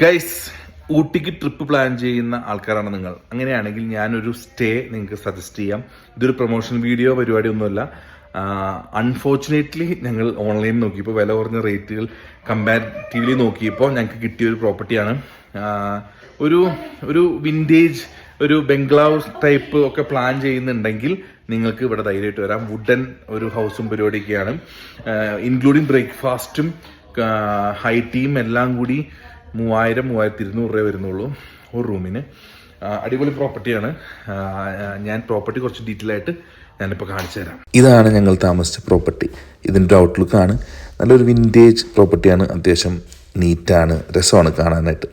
Guys ഊട്ടിക്ക് trip plan ചെയ്യുന്ന ആൾക്കാരാണ് നിങ്ങൾ. അങ്ങനെയാണെങ്കിൽ ഞാനൊരു സ്റ്റേ നിങ്ങൾക്ക് സജസ്റ്റ് ചെയ്യാം. ഇതൊരു പ്രൊമോഷൻ വീഡിയോ പരിപാടി ഒന്നുമല്ല അൺഫോർച്ചുനേറ്റ്ലി ഞങ്ങൾ ഓൺലൈൻ നോക്കിയപ്പോൾ വില കുറഞ്ഞ റേറ്റുകൾ കമ്പാരിറ്റീവ്ലി നോക്കിയപ്പോൾ ഞങ്ങൾക്ക് കിട്ടിയ ഒരു പ്രോപ്പർട്ടിയാണ് ഒരു ഒരു വിന്റേജ് ഒരു ബംഗ്ലാവ് ടൈപ്പ് ഒക്കെ പ്ലാൻ ചെയ്യുന്നുണ്ടെങ്കിൽ നിങ്ങൾക്ക് ഇവിടെ ധൈര്യമായിട്ട് വരാം. വുഡൻ ഒരു ഹൗസും പരിപാടിയൊക്കെയാണ്. ഇൻക്ലൂഡിങ് ബ്രേക്ക്ഫാസ്റ്റും ഹൈ ടീം എല്ലാം കൂടി മൂവായിരം മൂവായിരത്തി ഇരുന്നൂറ് രൂപ വരുന്നുള്ളൂ ഒരു റൂമിന്. അടിപൊളി പ്രോപ്പർട്ടിയാണ് ഞാൻ പ്രോപ്പർട്ടി കുറച്ച് ഡീറ്റെയിൽ ആയിട്ട് ഞാനിപ്പോൾ കാണിച്ചു തരാം. ഇതാണ് ഞങ്ങൾ താമസിച്ച പ്രോപ്പർട്ടി ഇതിന്റെ ഔട്ട്ലുക്കാണ് നല്ലൊരു വിന്റേജ് പ്രോപ്പർട്ടിയാണ് അത്യാവശ്യം നീറ്റാണ് രസമാണ് കാണാനായിട്ട്.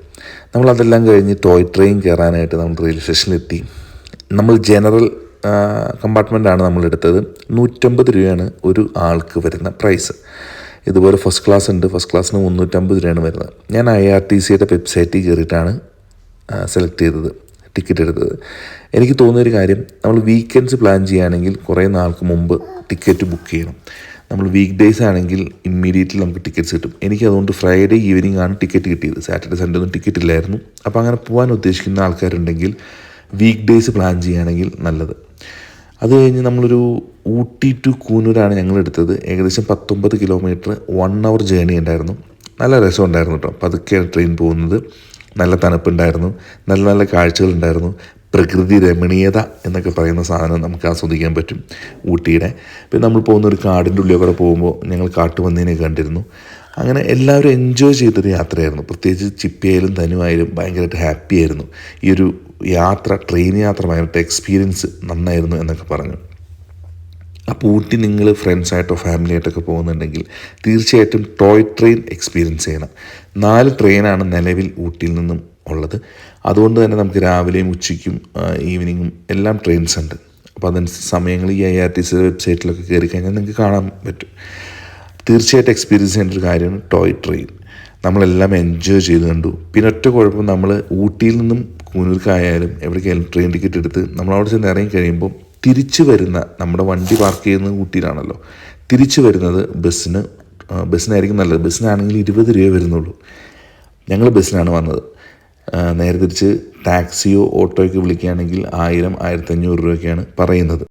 നമ്മൾ അതെല്ലാം കഴിഞ്ഞ് ടോയ് ട്രെയിൻ കയറാനായിട്ട് നമ്മൾ റെയിൽവേ സ്റ്റേഷനിലെത്തി നമ്മൾ ജനറൽ കമ്പാർട്ട്മെന്റാണ് നമ്മൾ എടുത്തത്. നൂറ്റമ്പത് രൂപയാണ് ഒരു ആൾക്ക് വരുന്ന പ്രൈസ് ഇതുപോലെ ഫസ്റ്റ് ക്ലാസ് ഉണ്ട്. ഫസ്റ്റ് ക്ലാസ്സിന് മുന്നൂറ്റമ്പത് രൂപയാണ് വരുന്നത്. ഞാൻ ഐ ആർ ടി സിയുടെ വെബ്സൈറ്റിൽ കയറിയിട്ടാണ് സെലക്ട് ചെയ്തത് ടിക്കറ്റ് എടുത്തത്. എനിക്ക് തോന്നിയൊരു കാര്യം നമ്മൾ വീക്കെൻഡ്സ് പ്ലാൻ ചെയ്യുകയാണെങ്കിൽ കുറേ നാൾക്ക് മുമ്പ് ടിക്കറ്റ് ബുക്ക് ചെയ്യണം. നമ്മൾ വീക്ക് ഡേയ്സ് ആണെങ്കിൽ ഇമ്മീഡിയറ്റ്ലി നമുക്ക് ടിക്കറ്റ്സ് കിട്ടും. എനിക്ക് അതുകൊണ്ട് ഫ്രൈഡേ ഈവനിങ് ആണ് ടിക്കറ്റ് കിട്ടിയത്. സാറ്റർഡേ സൺഡേ ഒന്നും ടിക്കറ്റ് ഇല്ലായിരുന്നു. അപ്പോൾ അങ്ങനെ പോകാൻ ഉദ്ദേശിക്കുന്ന ആൾക്കാരുണ്ടെങ്കിൽ വീക്ക് ഡേയ്സ് പ്ലാൻ ചെയ്യുകയാണെങ്കിൽ നല്ലത്. അത് കഴിഞ്ഞ് നമ്മളൊരു ഊട്ടി ടു കൂനൂരാണ് ഞങ്ങൾ എടുത്തത് ഏകദേശം പത്തൊമ്പത് കിലോമീറ്റർ വൺ അവർ ജേണി ഉണ്ടായിരുന്നു. നല്ല രസമുണ്ടായിരുന്നു കേട്ടോ പതുക്കെയാണ് ട്രെയിൻ പോകുന്നത്. നല്ല തണുപ്പുണ്ടായിരുന്നു. നല്ല നല്ല കാഴ്ചകളുണ്ടായിരുന്നു. പ്രകൃതി രമണീയത എന്നൊക്കെ പറയുന്ന സാധനം നമുക്ക് ആസ്വദിക്കാൻ പറ്റും ഊട്ടിയുടെ. പിന്നെ നമ്മൾ പോകുന്ന ഒരു കാടിന്റെ ഉള്ളിൽ കൂടെ പോകുമ്പോൾ ഞങ്ങൾ കാട്ടുപന്നീനെ കണ്ടിരുന്നു. അങ്ങനെ എല്ലാവരും എൻജോയ് ചെയ്തൊരു യാത്രയായിരുന്നു. പ്രത്യേകിച്ച് ചിപ്പിയായാലും തനുവായാലും ഭയങ്കരമായിട്ട് ഹാപ്പി ആയിരുന്നു. ഈ ഒരു യാത്ര ട്രെയിൻ യാത്ര ഭയങ്കരമായിട്ട് എക്സ്പീരിയൻസ് നന്നായിരുന്നു എന്നൊക്കെ പറഞ്ഞു. അപ്പോൾ ഊട്ടി നിങ്ങൾ ഫ്രണ്ട്സായിട്ടോ ഫാമിലി ആയിട്ടൊക്കെ പോകുന്നുണ്ടെങ്കിൽ തീർച്ചയായിട്ടും ടോയ് ട്രെയിൻ എക്സ്പീരിയൻസ് ചെയ്യണം. നാല് ട്രെയിനാണ് നിലവിൽ ഊട്ടിയിൽ നിന്നും ഉള്ളത്. അതുകൊണ്ട് തന്നെ നമുക്ക് രാവിലെയും ഉച്ചയ്ക്കും ഈവനിങ്ങും എല്ലാം ട്രെയിൻസ് ഉണ്ട്. അപ്പോൾ അതനുസരിച്ച് സമയങ്ങൾ ഈ ഐ ആർ ടി സി വെബ്സൈറ്റിലൊക്കെ കയറി കഴിഞ്ഞാൽ നിങ്ങൾക്ക് കാണാൻ പറ്റും. തീർച്ചയായിട്ടും എക്സ്പീരിയൻസ് ചെയ്യേണ്ട ഒരു കാര്യമാണ് ടോയ് ട്രെയിൻ നമ്മളെല്ലാം എൻജോയ് ചെയ്ത് കണ്ടു. പിന്നെ ഒറ്റ കുഴപ്പം നമ്മൾ ഊട്ടിയിൽ നിന്നും കൂനൂർക്കായാലും എവിടേക്കായാലും ട്രെയിൻ ടിക്കറ്റ് എടുത്ത് നമ്മൾ അവിടെ ചെന്ന് ഇറങ്ങി കഴിയുമ്പോൾ തിരിച്ചു വരുന്ന നമ്മുടെ വണ്ടി പാർക്ക് ചെയ്യുന്നത് ഊട്ടിയിലാണല്ലോ. തിരിച്ചു വരുന്നത് ബസ്സിന് ബസ്സിനായിരിക്കും നല്ലത്. ബസ്സിനാണെങ്കിൽ ഇരുപത് രൂപ വരുന്നുള്ളൂ. ഞങ്ങൾ ബസ്സിനാണ് വന്നത്. നേരെ തിരിച്ച് ടാക്സിയോ ഓട്ടോയ്ക്ക് വിളിക്കുകയാണെങ്കിൽ ആയിരം ആയിരത്തഞ്ഞൂറ് രൂപയൊക്കെയാണ് പറയുന്നത്.